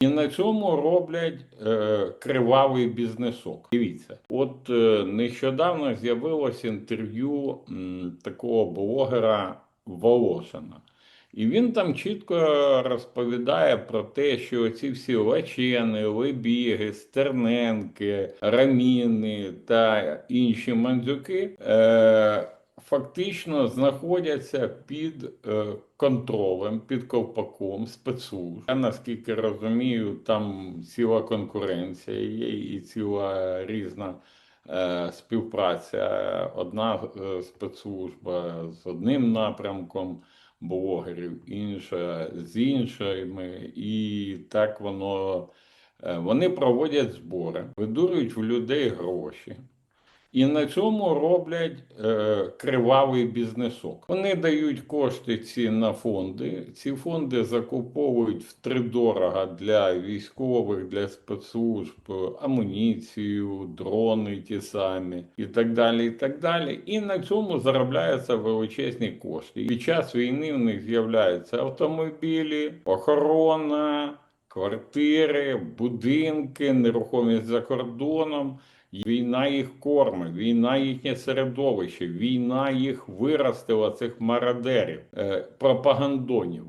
І на цьому роблять е, кривавий бізнесок. Дивіться, от е, нещодавно з'явилось інтерв'ю такого блогера Волошина. І він там чітко розповідає про те, що ці всі Лачени, Лебіги, Стерненки, Раміни та інші мандзюки е, фактично знаходяться під е, контролем, під ковпаком спецслужб. Я наскільки розумію, там ціла конкуренція є і ціла різна е, співпраця. Одна е, спецслужба з одним напрямком блогерів, інша з іншими, і так воно. Вони проводять збори, видурюють в людей гроші. І на цьому роблять е, кривавий бізнесок. Вони дають кошти ці на фонди. Ці фонди закуповують втридорога для військових, для спецслужб, амуніцію, дрони ті самі і так далі. І так далі. І на цьому заробляються величезні кошти. Під час війни в них з'являються автомобілі, охорона, квартири, будинки, нерухомість за кордоном. Війна їх кормить, війна їхнє середовище, війна їх виростила цих мародерів, е, пропагандонів.